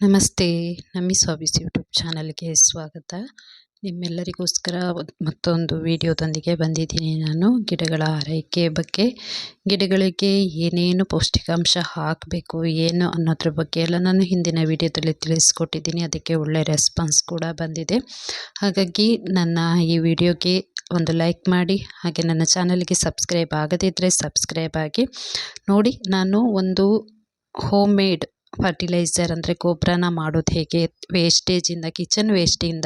ನಮಸ್ತೆ ನಮ್ಮಿ ಸ್ವಾಬಿಸ್ ಯೂಟ್ಯೂಬ್ ಚಾನಲ್ಗೆ ಸ್ವಾಗತ. ನಿಮ್ಮೆಲ್ಲರಿಗೋಸ್ಕರ ಮತ್ತೊಂದು ವಿಡಿಯೋದೊಂದಿಗೆ ಬಂದಿದ್ದೀನಿ ನಾನು. ಗಿಡಗಳ ಆರೈಕೆ ಬಗ್ಗೆ. ಗಿಡಗಳಿಗೆ ಏನೇನು ಪೌಷ್ಟಿಕಾಂಶ ಹಾಕಬೇಕು, ಏನು ಅನ್ನೋದ್ರ ಬಗ್ಗೆ ಎಲ್ಲ ನಾನು ಹಿಂದಿನ ವಿಡಿಯೋದಲ್ಲಿ ತಿಳಿಸ್ಕೊಟ್ಟಿದ್ದೀನಿ. ಅದಕ್ಕೆ ಒಳ್ಳೆ ರೆಸ್ಪಾನ್ಸ್ ಕೂಡ ಬಂದಿದೆ. ಹಾಗಾಗಿ ನನ್ನ ಈ ವಿಡಿಯೋಗೆ ಒಂದು ಲೈಕ್ ಮಾಡಿ, ಹಾಗೆ ನನ್ನ ಚಾನಲ್ಗೆ ಸಬ್ಸ್ಕ್ರೈಬ್ ಆಗದಿದ್ದರೆ ಸಬ್ಸ್ಕ್ರೈಬ್ ಆಗಿ. ನೋಡಿ, ನಾನು ಒಂದು ಹೋಮ್ ಮೇಡ್ ಫರ್ಟಿಲೈಸರ್ ಅಂದರೆ ಗೊಬ್ಬರನ ಮಾಡೋದು ಹೇಗೆ? ವೇಸ್ಟೇಜಿಂದ ಕಿಚನ್ ವೇಸ್ಟಿಂದ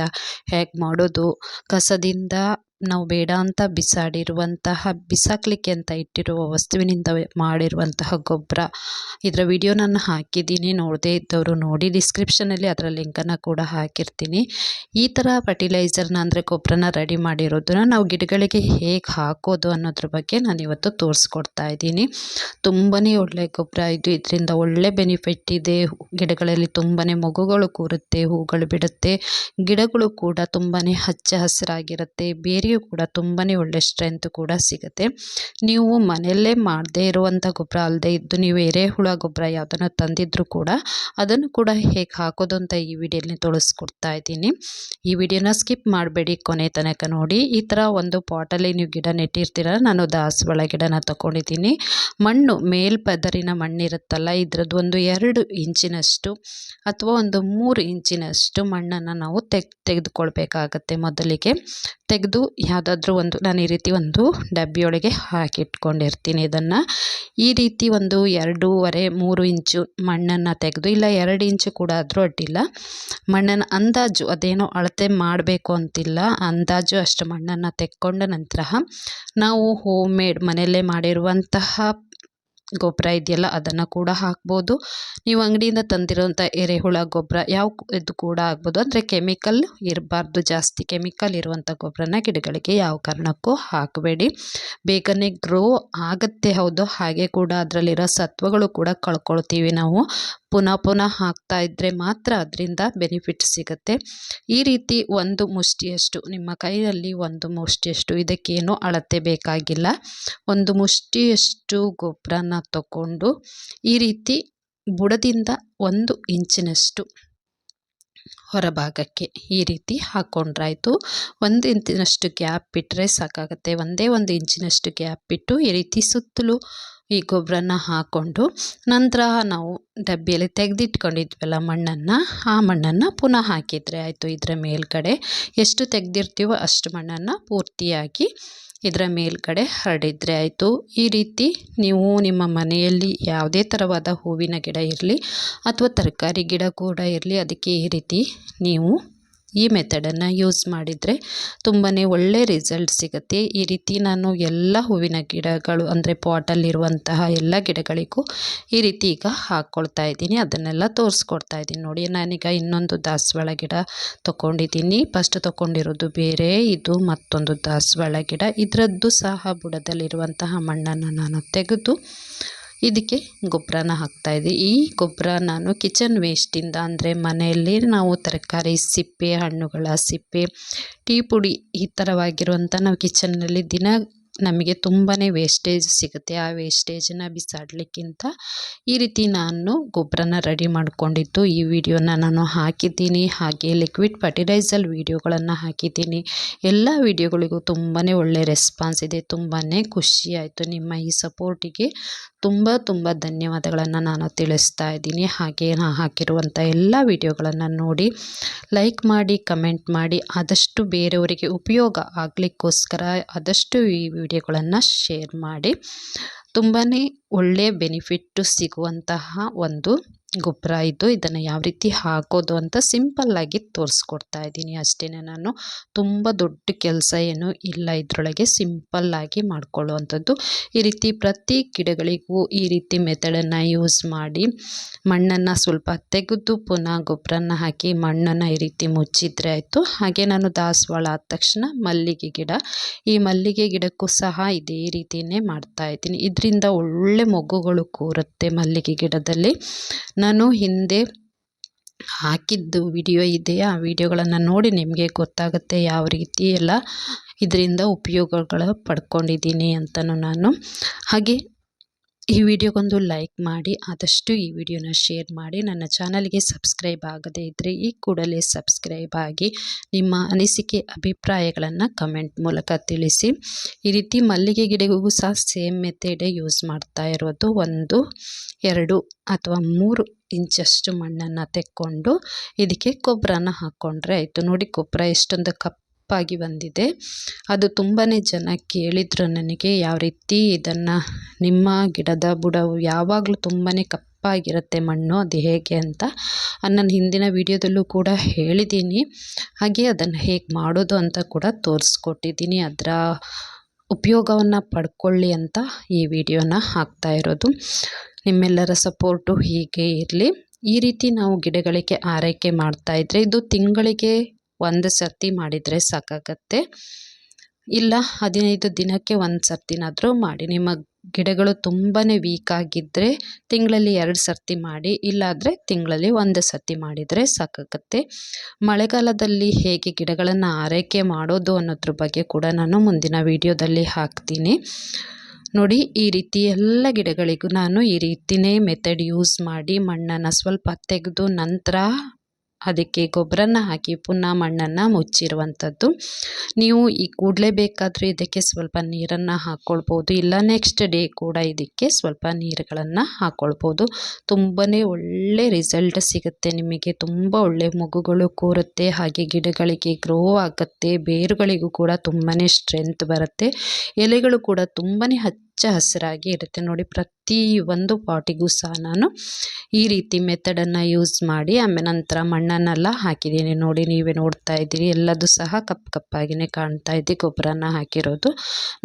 ಹೇಗೆ ಮಾಡೋದು? ಕಸದಿಂದ ನಾವು ಬೇಡ ಅಂತ ಬಿಸಾಡಿರುವಂತಹ, ಬಿಸಾಕಲಿಕ್ಕೆ ಅಂತ ಇಟ್ಟಿರುವ ವಸ್ತುವಿನಿಂದ ಮಾಡಿರುವಂತಹ ಗೊಬ್ಬರ. ಇದರ ವಿಡಿಯೋ ನಾನು ಹಾಕಿದ್ದೀನಿ. ನೋಡದೇ ಇದ್ದವರು ನೋಡಿ ಡಿಸ್ಕ್ರಿಪ್ಷನಲ್ಲಿ ಅದರ ಲಿಂಕನ್ನು ಕೂಡ ಹಾಕಿರ್ತೀನಿ. ಈ ಥರ ಫರ್ಟಿಲೈಸರ್ನ ಅಂದರೆ ಗೊಬ್ಬರನ ರೆಡಿ ಮಾಡಿರೋದನ್ನ ನಾವು ಗಿಡಗಳಿಗೆ ಹೇಗೆ ಹಾಕೋದು ಅನ್ನೋದ್ರ ಬಗ್ಗೆ ನಾನು ಇವತ್ತು ತೋರಿಸ್ಕೊಡ್ತಾ ಇದ್ದೀನಿ. ತುಂಬಾ ಒಳ್ಳೆ ಗೊಬ್ಬರ ಇದು. ಇದರಿಂದ ಒಳ್ಳೆ ಬೆನಿಫಿಟ್ ಇದೆ. ಗಿಡಗಳಲ್ಲಿ ತುಂಬಾ ಮಗುಗಳು ಕೂರುತ್ತೆ, ಹೂಗಳು ಬಿಡುತ್ತೆ, ಗಿಡಗಳು ಕೂಡ ತುಂಬಾ ಹಚ್ಚ ಹಸಿರಾಗಿರುತ್ತೆ. ಕೂಡ ತುಂಬಾ ಒಳ್ಳೆ ಸ್ಟ್ರೆಂತ್ ಕೂಡ ಸಿಗುತ್ತೆ. ನೀವು ಮನೆಯಲ್ಲೇ ಮಾಡದೇ ಇರುವಂಥ ಗೊಬ್ಬರ ಅಲ್ಲದೆ ಇದ್ದು ನೀವು ಎರೆಹುಳ ಗೊಬ್ಬರ ಯಾವುದನ್ನು ತಂದಿದ್ರೂ ಕೂಡ ಅದನ್ನು ಕೂಡ ಹೇಗೆ ಹಾಕೋದು ಅಂತ ಈ ವಿಡಿಯೋಲಿ ತೋರಿಸ್ಕೊಡ್ತಾ ಇದ್ದೀನಿ. ಈ ವಿಡಿಯೋನ ಸ್ಕಿಪ್ ಮಾಡಬೇಡಿ, ಕೊನೆ ತನಕ ನೋಡಿ. ಈ ಥರ ಒಂದು ಪಾಟಲ್ಲಿ ನೀವು ಗಿಡ ನೆಟ್ಟಿರ್ತೀರ, ನಾನು ದಾಸವಾಳ ಗಿಡನ ತಗೊಂಡಿದ್ದೀನಿ ಮಣ್ಣು ಮೇಲ್ಪದರಿನ ಮಣ್ಣಿರುತ್ತಲ್ಲ, ಇದರದ್ದು ಒಂದು ಎರಡು ಇಂಚಿನಷ್ಟು ಅಥವಾ ಒಂದು ಮೂರು ಇಂಚಿನಷ್ಟು ಮಣ್ಣನ್ನು ನಾವು ತೆಗ್, ತೆಗೆದುಕೊಳ್ಬೇಕಾಗತ್ತೆ ಮೊದಲಿಗೆ. ತೆಗೆದು ಯಾವುದಾದ್ರೂ ಒಂದು, ನಾನು ಈ ರೀತಿ ಒಂದು ಡಬ್ಬಿಯೊಳಗೆ ಹಾಕಿಟ್ಕೊಂಡಿರ್ತೀನಿ ಇದನ್ನು. ಈ ರೀತಿ ಒಂದು ಎರಡೂವರೆ, ಮೂರು ಇಂಚು ಮಣ್ಣನ್ನು ತೆಗೆದು, ಇಲ್ಲ ಎರಡು ಇಂಚು ಕೂಡ ಆದರೂ ಅಡ್ಡಿಲ್ಲ. ಮಣ್ಣನ್ನು ಅಂದಾಜು, ಅದೇನೋ ಅಳತೆ ಮಾಡಬೇಕು ಅಂತಿಲ್ಲ. ಅಂದಾಜು ಅಷ್ಟು ಮಣ್ಣನ್ನು ತೆಕ್ಕೊಂಡ ನಂತರ ನಾವು ಹೋಮ್ ಮೇಡ್ ಮನೆಯಲ್ಲೇ ಮಾಡಿರುವಂತಹ ಗೊಬ್ಬರ ಇದೆಯಲ್ಲ, ಅದನ್ನು ಕೂಡ ಹಾಕ್ಬೋದು. ನೀವು ಅಂಗಡಿಯಿಂದ ತಂದಿರೋಂಥ ಎರೆಹುಳ ಗೊಬ್ಬರ, ಯಾವ ಇದು ಕೂಡ ಆಗ್ಬೋದು. ಅಂದರೆ ಕೆಮಿಕಲ್ ಇರಬಾರ್ದು, ಜಾಸ್ತಿ ಕೆಮಿಕಲ್ ಇರುವಂಥ ಗೊಬ್ಬರನ ಗಿಡಗಳಿಗೆ ಯಾವ ಕಾರಣಕ್ಕೂ ಹಾಕಬೇಡಿ. ಬೇಗನೆ ಗ್ರೋ ಆಗುತ್ತೆ ಹೌದು. ಹಾಗೆ ಕೂಡ ಅದರಲ್ಲಿರೋ ಸತ್ವಗಳು ಕೂಡ ಕಳ್ಕೊಳ್ತೀವಿ ನಾವು. ಪುನಃ ಪುನಃ ಹಾಕ್ತಾ ಇದ್ದರೆ ಮಾತ್ರ ಅದರಿಂದ ಬೆನಿಫಿಟ್ ಸಿಗುತ್ತೆ. ಈ ರೀತಿ ಒಂದು ಮುಷ್ಟಿಯಷ್ಟು, ನಿಮ್ಮ ಕೈಯಲ್ಲಿ ಒಂದು ಮುಷ್ಟಿಯಷ್ಟು, ಇದಕ್ಕೇನು ಅಳತೆ ಬೇಕಾಗಿಲ್ಲ. ಒಂದು ಮುಷ್ಟಿಯಷ್ಟು ಗೊಬ್ಬರನ ತಗೊಂಡು ಈ ರೀತಿ ಬುಡದಿಂದ ಒಂದು ಇಂಚಿನಷ್ಟು ಹೊರಭಾಗಕ್ಕೆ ಈ ರೀತಿ ಹಾಕ್ಕೊಂಡ್ರಾಯ್ತು ಒಂದು ಇಂಚಿನಷ್ಟು ಗ್ಯಾಪ್ ಬಿಟ್ಟರೆ ಸಾಕಾಗುತ್ತೆ. ಒಂದೇ ಒಂದು ಇಂಚಿನಷ್ಟು ಗ್ಯಾಪ್ ಬಿಟ್ಟು ಈ ರೀತಿ ಸುತ್ತಲೂ ಈ ಗೊಬ್ಬರನ ಹಾಕ್ಕೊಂಡು ನಂತರ ನಾವು ಡಬ್ಬಿಯಲ್ಲಿ ತೆಗೆದಿಟ್ಕೊಂಡಿದ್ವಲ್ಲ ಮಣ್ಣನ್ನು, ಆ ಮಣ್ಣನ್ನು ಪುನಃ ಹಾಕಿದರೆ ಆಯಿತು. ಇದರ ಮೇಲ್ಗಡೆ ಎಷ್ಟು ತೆಗೆದಿರ್ತೀವೋ ಅಷ್ಟು ಮಣ್ಣನ್ನು ಪೂರ್ತಿಯಾಗಿ ಇದರ ಮೇಲ್ಗಡೆ ಹರಡಿದರೆ ಆಯಿತು. ಈ ರೀತಿ ನೀವು ನಿಮ್ಮ ಮನೆಯಲ್ಲಿ ಯಾವುದೇ ಥರವಾದ ಹೂವಿನ ಗಿಡ ಇರಲಿ ಅಥವಾ ತರಕಾರಿ ಗಿಡ ಕೂಡ ಇರಲಿ, ಅದಕ್ಕೆ ಈ ರೀತಿ ನೀವು ಈ ಮೆಥಡನ್ನು ಯೂಸ್ ಮಾಡಿದರೆ ತುಂಬಾ ಒಳ್ಳೆ ರಿಸಲ್ಟ್ ಸಿಗುತ್ತೆ. ಈ ರೀತಿ ನಾನು ಎಲ್ಲ ಹೂವಿನ ಗಿಡಗಳು ಅಂದರೆ ಪಾಟಲ್ಲಿರುವಂತಹ ಎಲ್ಲ ಗಿಡಗಳಿಗೂ ಈ ರೀತಿ ಈಗ ಹಾಕ್ಕೊಳ್ತಾ ಇದ್ದೀನಿ. ಅದನ್ನೆಲ್ಲ ತೋರಿಸ್ಕೊಡ್ತಾ ಇದ್ದೀನಿ. ನೋಡಿ, ನಾನೀಗ ಇನ್ನೊಂದು ದಾಸವಾಳ ಗಿಡ ತೊಗೊಂಡಿದ್ದೀನಿ ಫಸ್ಟ್ ತೊಗೊಂಡಿರೋದು ಬೇರೆ, ಇದು ಮತ್ತೊಂದು ದಾಸವಾಳ ಗಿಡ. ಇದರದ್ದು ಸಹ ಬುಡದಲ್ಲಿರುವಂತಹ ಮಣ್ಣನ್ನು ನಾನು ತೆಗೆದು ಇದಕ್ಕೆ ಗೊಬ್ಬರನ ಹಾಕ್ತಾಯಿದ್ದೆ ಈ ಗೊಬ್ಬರ ನಾನು ಕಿಚನ್ ವೇಸ್ಟಿಂದ ಅಂದರೆ ಮನೆಯಲ್ಲಿ ನಾವು ತರಕಾರಿ, ಸಿಪ್ಪೆ, ಹಣ್ಣುಗಳ ಸಿಪ್ಪೆ, ಟೀ ಪುಡಿ ಈ ಥರವಾಗಿರುವಂಥ ನಾವು ಕಿಚನ್ನಲ್ಲಿ ದಿನ ನಮಗೆ ತುಂಬಾ ವೇಸ್ಟೇಜ್ ಸಿಗುತ್ತೆ. ಆ ವೇಸ್ಟೇಜನ್ನು ಬಿಸಾಡಲಿಕ್ಕಿಂತ ಈ ರೀತಿ ನಾನು ಗೊಬ್ಬರನ ರೆಡಿ ಮಾಡಿಕೊಂಡಿದ್ದು. ಈ ವಿಡಿಯೋನ ನಾನು ಹಾಕಿದ್ದೀನಿ. ಹಾಗೆ ಲಿಕ್ವಿಡ್ ಫರ್ಟಿಲೈಸರ್ ವಿಡಿಯೋಗಳನ್ನು ಹಾಕಿದ್ದೀನಿ. ಎಲ್ಲ ವಿಡಿಯೋಗಳಿಗೂ ತುಂಬಾ ಒಳ್ಳೆ ರೆಸ್ಪಾನ್ಸ್ ಇದೆ. ತುಂಬಾ ಖುಷಿ ಆಯಿತು. ನಿಮ್ಮ ಈ ಸಪೋರ್ಟಿಗೆ ತುಂಬ ತುಂಬ ಧನ್ಯವಾದಗಳನ್ನು ನಾನು ತಿಳಿಸ್ತಾ ಇದ್ದೀನಿ. ಹಾಗೆ ನಾನು ಹಾಕಿರುವಂಥ ಎಲ್ಲ ವಿಡಿಯೋಗಳನ್ನು ನೋಡಿ ಲೈಕ್ ಮಾಡಿ ಕಮೆಂಟ್ ಮಾಡಿ ಆದಷ್ಟು ಬೇರೆಯವರಿಗೆ ಉಪಯೋಗ ಆಗಲಿಕ್ಕೋಸ್ಕರ ಆದಷ್ಟು ಈ ವಿಡಿಯೋಗಳನ್ನು ಶೇರ್ ಮಾಡಿ. ತುಂಬಾ ಒಳ್ಳೆಯ ಬೆನಿಫಿಟ್ಟು ಸಿಗುವಂತಹ ಒಂದು ಗೊಬ್ಬರ ಇದು ಇದನ್ನು ಯಾವ ರೀತಿ ಹಾಕೋದು ಅಂತ ಸಿಂಪಲ್ಲಾಗಿ ತೋರಿಸ್ಕೊಡ್ತಾ ಇದ್ದೀನಿ ಅಷ್ಟೇ ನಾನು. ತುಂಬ ದೊಡ್ಡ ಕೆಲಸ ಏನು ಇಲ್ಲ ಇದರೊಳಗೆ ಸಿಂಪಲ್ಲಾಗಿ ಮಾಡ್ಕೊಳ್ಳುವಂಥದ್ದು. ಈ ರೀತಿ ಪ್ರತಿ ಗಿಡಗಳಿಗೂ ಈ ರೀತಿ ಮೆಥಡನ್ನು ಯೂಸ್ ಮಾಡಿ ಮಣ್ಣನ್ನು ಸ್ವಲ್ಪ ತೆಗೆದು ಪುನಃ ಗೊಬ್ಬರನ ಹಾಕಿ ಮಣ್ಣನ್ನು ಈ ರೀತಿ ಮುಚ್ಚಿದ್ರೆ ಆಯಿತು. ಹಾಗೆ ನಾನು ದಾಸವಾಳ ಆದ ತಕ್ಷಣ ಮಲ್ಲಿಗೆ ಗಿಡ. ಈ ಮಲ್ಲಿಗೆ ಗಿಡಕ್ಕೂ ಸಹ ಇದೇ ರೀತಿಯೇ ಮಾಡ್ತಾ ಇದ್ದೀನಿ. ಇದರಿಂದ ಒಳ್ಳೆ ಮೊಗ್ಗುಗಳು ಕೂರುತ್ತೆ ಮಲ್ಲಿಗೆ ಗಿಡದಲ್ಲಿ. ನಾನು ಹಿಂದೆ ಹಾಕಿದ್ದು ವಿಡಿಯೋ ಇದೆ ಆ ವಿಡಿಯೋಗಳನ್ನು ನೋಡಿ ನಿಮಗೆ ಗೊತ್ತಾಗುತ್ತೆ ಯಾವ ರೀತಿ ಎಲ್ಲ ಇದರಿಂದ ಉಪಯೋಗಗಳು ಪಡ್ಕೊಂಡಿದ್ದೀನಿ ಅಂತಲೂ ನಾನು. ಹಾಗೆ ಈ ವಿಡಿಯೋಗೊಂದು ಲೈಕ್ ಮಾಡಿ, ಆದಷ್ಟು ಈ ವಿಡಿಯೋನ ಶೇರ್ ಮಾಡಿ. ನನ್ನ ಚಾನಲ್ಗೆ ಸಬ್ಸ್ಕ್ರೈಬ್ ಆಗದೇ ಇದ್ದರೆ ಈ ಕೂಡಲೇ ಸಬ್ಸ್ಕ್ರೈಬ್ ಆಗಿ ನಿಮ್ಮ ಅನಿಸಿಕೆ, ಅಭಿಪ್ರಾಯಗಳನ್ನು ಕಮೆಂಟ್ ಮೂಲಕ ತಿಳಿಸಿ. ಈ ರೀತಿ ಮಲ್ಲಿಗೆ ಗಿಡಗೂ ಸಹ ಸೇಮ್ ಮೆಥೆಡೇ ಯೂಸ್ ಮಾಡ್ತಾ ಇರೋದು. ಒಂದು, ಎರಡು ಅಥವಾ ಮೂರು ಇಂಚಷ್ಟು ಮಣ್ಣನ್ನು ತೆಕ್ಕೊಂಡು ಇದಕ್ಕೆ ಗೊಬ್ಬರನ ಹಾಕ್ಕೊಂಡ್ರೆ ಆಯಿತು. ನೋಡಿ ಗೊಬ್ಬರ ಎಷ್ಟೊಂದು ಕಪ್ ಕಪ್ಪಾಗಿ ಬಂದಿದೆ. ಅದು ತುಂಬಾ ಜನ ಕೇಳಿದ್ರು ನನಗೆ, ಯಾವ ರೀತಿ ಇದನ್ನು ನಿಮ್ಮ ಗಿಡದ ಬುಡವು ಯಾವಾಗಲೂ ತುಂಬಾ ಕಪ್ಪಾಗಿರುತ್ತೆ ಮಣ್ಣು, ಅದು ಹೇಗೆ ಅಂತ ನನ್ನ ಹಿಂದಿನ ವಿಡಿಯೋದಲ್ಲೂ ಕೂಡ ಹೇಳಿದ್ದೀನಿ. ಹಾಗೆ ಅದನ್ನು ಹೇಗೆ ಮಾಡೋದು ಅಂತ ಕೂಡ ತೋರಿಸ್ಕೊಟ್ಟಿದ್ದೀನಿ. ಅದರ ಉಪಯೋಗವನ್ನು ಪಡ್ಕೊಳ್ಳಿ ಅಂತ ಈ ವಿಡಿಯೋನ ಹಾಕ್ತಾ ಇರೋದು. ನಿಮ್ಮೆಲ್ಲರ ಸಪೋರ್ಟು ಹೀಗೆ ಇರಲಿ. ಈ ರೀತಿ ನಾವು ಗಿಡಗಳಿಗೆ ಆರೈಕೆ ಮಾಡ್ತಾ ಇದ್ದರೆ ಇದು ತಿಂಗಳಿಗೆ ಒಂದು ಸರ್ತಿ ಮಾಡಿದರೆ ಸಾಕಾಗತ್ತೆ. ಇಲ್ಲ, ಹದಿನೈದು ದಿನಕ್ಕೆ ಒಂದು ಸರ್ತಿನಾದರೂ ಮಾಡಿ. ನಿಮ್ಮ ಗಿಡಗಳು ತುಂಬಾ ವೀಕ್ ಆಗಿದ್ದರೆ ತಿಂಗಳಲ್ಲಿ ಎರಡು ಸರ್ತಿ ಮಾಡಿ. ಇಲ್ಲಾದರೆ ತಿಂಗಳಲ್ಲಿ ಒಂದು ಸರ್ತಿ ಮಾಡಿದರೆ ಸಾಕಾಗತ್ತೆ. ಮಳೆಗಾಲದಲ್ಲಿ ಹೇಗೆ ಗಿಡಗಳನ್ನು ಆರೈಕೆ ಮಾಡೋದು ಅನ್ನೋದ್ರ ಬಗ್ಗೆ ಕೂಡ ನಾನು ಮುಂದಿನ ವಿಡಿಯೋದಲ್ಲಿ ಹಾಕ್ತೀನಿ. ನೋಡಿ, ಈ ರೀತಿ ಎಲ್ಲ ಗಿಡಗಳಿಗೂ ನಾನು ಈ ರೀತಿಯೇ ಮೆಥಡ್ ಯೂಸ್ ಮಾಡಿ ಮಣ್ಣನ್ನು ಸ್ವಲ್ಪ ತೆಗೆದು ನಂತರ ಅದಕ್ಕೆ ಗೊಬ್ಬರನ ಹಾಕಿ ಪುನಃ ಮಣ್ಣನ್ನು ಮುಚ್ಚಿರುವಂಥದ್ದು. ನೀವು ಈ ಕೂಡಲೇ ಬೇಕಾದರೆ ಇದಕ್ಕೆ ಸ್ವಲ್ಪ ನೀರನ್ನು ಹಾಕ್ಕೊಳ್ಬೋದು. ಇಲ್ಲ ನೆಕ್ಸ್ಟ್ ಡೇ ಕೂಡ ಇದಕ್ಕೆ ಸ್ವಲ್ಪ ನೀರುಗಳನ್ನು ಹಾಕ್ಕೊಳ್ಬೋದು. ತುಂಬಾ ಒಳ್ಳೆ ರಿಸಲ್ಟ್ ಸಿಗುತ್ತೆ ನಿಮಗೆ. ತುಂಬ ಒಳ್ಳೆ ಮಗುಗಳು ಕೂರುತ್ತೆ. ಹಾಗೆ ಗಿಡಗಳಿಗೆ ಗ್ರೋ ಆಗುತ್ತೆ. ಬೇರುಗಳಿಗೂ ಕೂಡ ತುಂಬಾ ಸ್ಟ್ರೆಂತ್ ಬರುತ್ತೆ. ಎಲೆಗಳು ಕೂಡ ತುಂಬಾ ಹಚ್ಚ ಹಚ್ಚ ಹಸಿರಾಗಿ ಇರುತ್ತೆ. ನೋಡಿ, ಪ್ರತಿ ಒಂದು ಪಾಟಿಗೂ ಸಹ ನಾನು ಈ ರೀತಿ ಮೆಥಡನ್ನು ಯೂಸ್ ಮಾಡಿ, ಆಮೇಲೆ ನಂತರ ಮಣ್ಣನ್ನೆಲ್ಲ ಹಾಕಿದ್ದೀನಿ. ನೋಡಿ, ನೀವೇ ನೋಡ್ತಾ ಇದ್ದೀರಿ. ಎಲ್ಲದೂ ಸಹ ಕಪ್ ಕಪ್ಪಾಗಿಯೇ ಕಾಣ್ತಾ ಇದೆ. ಗೊಬ್ಬರನ ಹಾಕಿರೋದು.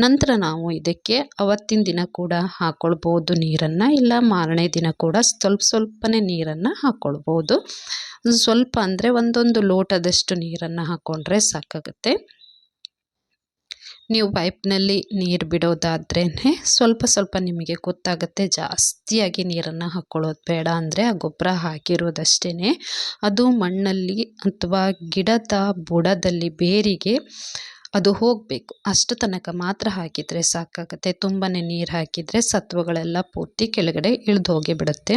ನಂತರ ನಾವು ಇದಕ್ಕೆ ಅವತ್ತಿನ ದಿನ ಕೂಡ ಹಾಕ್ಕೊಳ್ಬೋದು ನೀರನ್ನು. ಇಲ್ಲ, ಮಾರನೇ ದಿನ ಕೂಡ ಸ್ವಲ್ಪ ಸ್ವಲ್ಪನೇ ನೀರನ್ನು ಹಾಕ್ಕೊಳ್ಬೋದು ಸ್ವಲ್ಪ ಅಂದರೆ ಒಂದೊಂದು ಲೋಟದಷ್ಟು ನೀರನ್ನು ಹಾಕ್ಕೊಂಡ್ರೆ ಸಾಕಾಗುತ್ತೆ. ನೀವು ಪೈಪ್ನಲ್ಲಿ ನೀರು ಬಿಡೋದಾದ್ರೇ ಸ್ವಲ್ಪ ಸ್ವಲ್ಪ ನಿಮಗೆ ಗೊತ್ತಾಗುತ್ತೆ ಜಾಸ್ತಿಯಾಗಿ ನೀರನ್ನು ಹಾಕ್ಕೊಳ್ಳೋದು ಬೇಡ ಅಂದರೆ ಆ ಗೊಬ್ಬರ ಹಾಕಿರೋದಷ್ಟೇ ಅದು ಮಣ್ಣಲ್ಲಿ ಅಥವಾ ಗಿಡದ ಬುಡದಲ್ಲಿ ಬೇರಿಗೆ ಅದು ಹೋಗಬೇಕು. ಅಷ್ಟು ತನಕ ಮಾತ್ರ ಹಾಕಿದರೆ ಸಾಕಾಗುತ್ತೆ. ತುಂಬಾ ನೀರು ಹಾಕಿದರೆ ಸತ್ವಗಳೆಲ್ಲ ಪೂರ್ತಿ ಕೆಳಗಡೆ ಇಳಿದು ಹೋಗಿ ಬಿಡುತ್ತೆ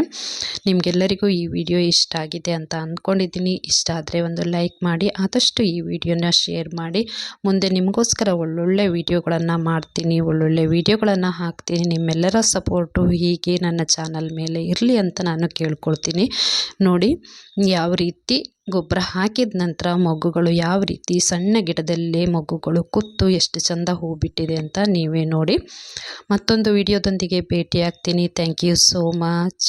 ನಿಮಗೆಲ್ಲರಿಗೂ ಈ ವಿಡಿಯೋ ಇಷ್ಟ ಆಗಿದೆ ಅಂತ ಅಂದ್ಕೊಂಡಿದ್ದೀನಿ ಇಷ್ಟ ಆದರೆ ಒಂದು ಲೈಕ್ ಮಾಡಿ, ಆದಷ್ಟು ಈ ವಿಡಿಯೋನ ಶೇರ್ ಮಾಡಿ. ಮುಂದೆ ನಿಮಗೋಸ್ಕರ ಒಳ್ಳೊಳ್ಳೆ ವಿಡಿಯೋಗಳನ್ನು ಮಾಡ್ತೀನಿ. ಒಳ್ಳೊಳ್ಳೆ ವಿಡಿಯೋಗಳನ್ನು ಹಾಕ್ತೀನಿ. ನಿಮ್ಮೆಲ್ಲರ ಸಪೋರ್ಟು ಹೀಗೆ ನನ್ನ ಚಾನಲ್ ಮೇಲೆ ಇರಲಿ ಅಂತ ನಾನು ಕೇಳ್ಕೊಳ್ತೀನಿ. ನೋಡಿ, ಯಾವ ರೀತಿ ಗೊಬ್ಬರ ಹಾಕಿದ ನಂತರ ಮೊಗ್ಗುಗಳು ಯಾವ ರೀತಿ ಸಣ್ಣ ಗಿಡದಲ್ಲೇ ಮೊಗ್ಗುಗಳು ಕುತ್ತು ಎಷ್ಟು ಚಂದ ಹೂ ಬಿಟ್ಟಿದೆ ಅಂತ ನೀವೇ ನೋಡಿ. ಮತ್ತೊಂದು ವಿಡಿಯೋದೊಂದಿಗೆ ಭೇಟಿ ಆಗ್ತೀನಿ ಥ್ಯಾಂಕ್ ಯು ಸೋ ಮಚ್